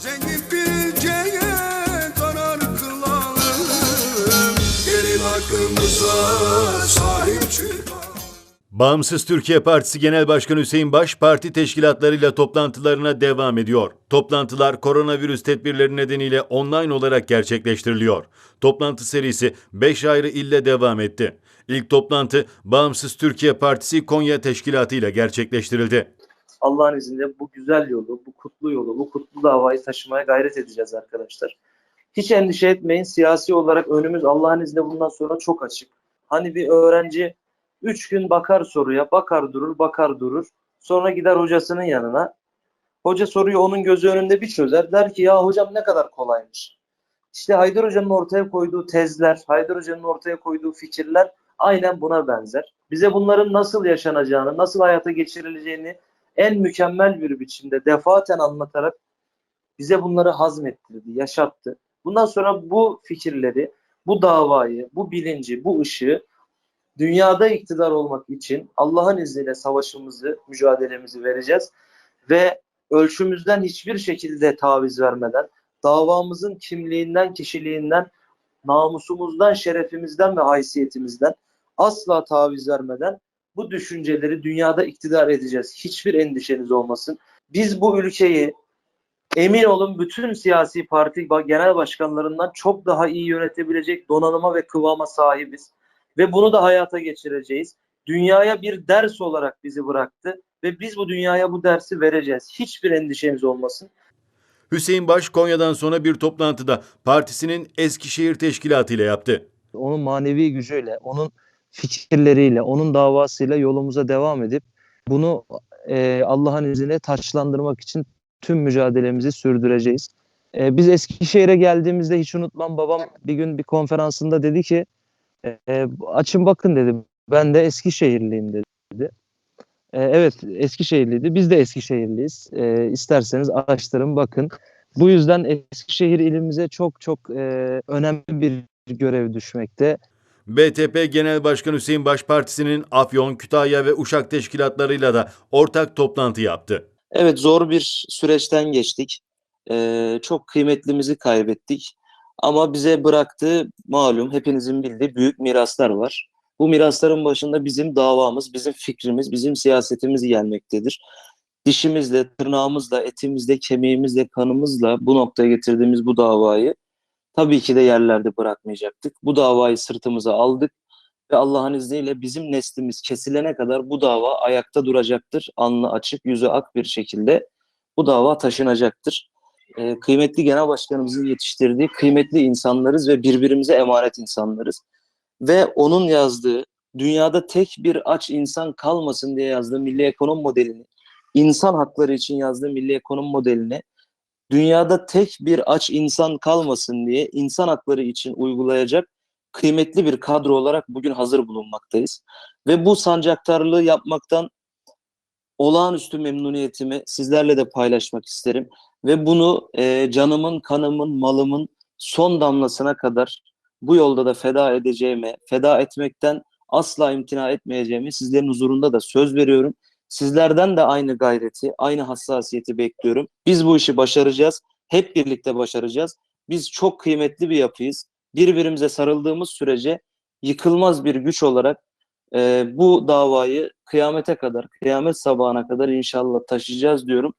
Zengin bilgeye karar kılalım Gelin hakkımıza sahip çıkalım Bağımsız Türkiye Partisi Genel Başkanı Hüseyin Baş, parti teşkilatlarıyla toplantılarına devam ediyor. Toplantılar koronavirüs tedbirleri nedeniyle online olarak gerçekleştiriliyor. Toplantı serisi 5 ayrı ille devam etti. İlk toplantı Bağımsız Türkiye Partisi Konya Teşkilatı ile gerçekleştirildi. Allah'ın izniyle bu güzel yolu, bu kutlu yolu, bu kutlu davayı taşımaya gayret edeceğiz arkadaşlar. Hiç endişe etmeyin. Siyasi olarak önümüz Allah'ın izniyle bundan sonra çok açık. Hani bir öğrenci 3 gün bakar soruya, bakar durur, bakar durur. Sonra gider hocasının yanına. Hoca soruyu onun gözü önünde bir çözer. Der ki ya hocam ne kadar kolaymış. İşte Haydar Hoca'nın ortaya koyduğu tezler, Haydar Hoca'nın ortaya koyduğu fikirler aynen buna benzer. Bize bunların nasıl yaşanacağını, nasıl hayata geçirileceğini en mükemmel bir biçimde defaten anlatarak bize bunları hazmettirdi, yaşattı. Bundan sonra bu fikirleri, bu davayı, bu bilinci, bu ışığı dünyada iktidar olmak için Allah'ın izniyle savaşımızı, mücadelemizi vereceğiz ve ölçümüzden hiçbir şekilde taviz vermeden, davamızın kimliğinden, kişiliğinden, namusumuzdan, şerefimizden ve haysiyetimizden asla taviz vermeden bu düşünceleri dünyada iktidar edeceğiz. Hiçbir endişeniz olmasın. Biz bu ülkeyi emin olun bütün siyasi parti genel başkanlarından çok daha iyi yönetebilecek donanıma ve kıvama sahibiz. Ve bunu da hayata geçireceğiz. Dünyaya bir ders olarak bizi bıraktı ve biz bu dünyaya bu dersi vereceğiz. Hiçbir endişeniz olmasın. Hüseyin Baş, Konya'dan sonra bir toplantıda partisinin Eskişehir Teşkilatı ile yaptı. onun manevi gücüyle, onun fikirleriyle, onun davasıyla yolumuza devam edip bunu e, Allah'ın izniyle taçlandırmak için tüm mücadelemizi sürdüreceğiz. E, biz Eskişehir'e geldiğimizde hiç unutmam babam bir gün bir konferansında dedi ki e, açın bakın dedi ben de Eskişehirliyim dedi. E, evet Eskişehirliydi biz de Eskişehirliyiz. E, isterseniz araştırın bakın. Bu yüzden Eskişehir ilimize çok çok e, önemli bir görev düşmekte. BTP Genel Başkanı Hüseyin Baş Partisi'nin Afyon, Kütahya ve Uşak teşkilatlarıyla da ortak toplantı yaptı. Evet zor bir süreçten geçtik. Ee, çok kıymetlimizi kaybettik. Ama bize bıraktığı malum hepinizin bildiği büyük miraslar var. Bu mirasların başında bizim davamız, bizim fikrimiz, bizim siyasetimiz gelmektedir. Dişimizle, tırnağımızla, etimizle, kemiğimizle, kanımızla bu noktaya getirdiğimiz bu davayı tabii ki de yerlerde bırakmayacaktık. Bu davayı sırtımıza aldık ve Allah'ın izniyle bizim neslimiz kesilene kadar bu dava ayakta duracaktır. Alnı açık, yüzü ak bir şekilde bu dava taşınacaktır. Ee, kıymetli genel başkanımızın yetiştirdiği kıymetli insanlarız ve birbirimize emanet insanlarız. Ve onun yazdığı dünyada tek bir aç insan kalmasın diye yazdığı milli ekonomi modelini, insan hakları için yazdığı milli ekonomi modelini dünyada tek bir aç insan kalmasın diye insan hakları için uygulayacak kıymetli bir kadro olarak bugün hazır bulunmaktayız. Ve bu sancaktarlığı yapmaktan olağanüstü memnuniyetimi sizlerle de paylaşmak isterim. Ve bunu e, canımın, kanımın, malımın son damlasına kadar bu yolda da feda edeceğime, feda etmekten asla imtina etmeyeceğimi sizlerin huzurunda da söz veriyorum. Sizlerden de aynı gayreti, aynı hassasiyeti bekliyorum. Biz bu işi başaracağız. Hep birlikte başaracağız. Biz çok kıymetli bir yapıyız. Birbirimize sarıldığımız sürece yıkılmaz bir güç olarak e, bu davayı kıyamete kadar, kıyamet sabahına kadar inşallah taşıyacağız diyorum.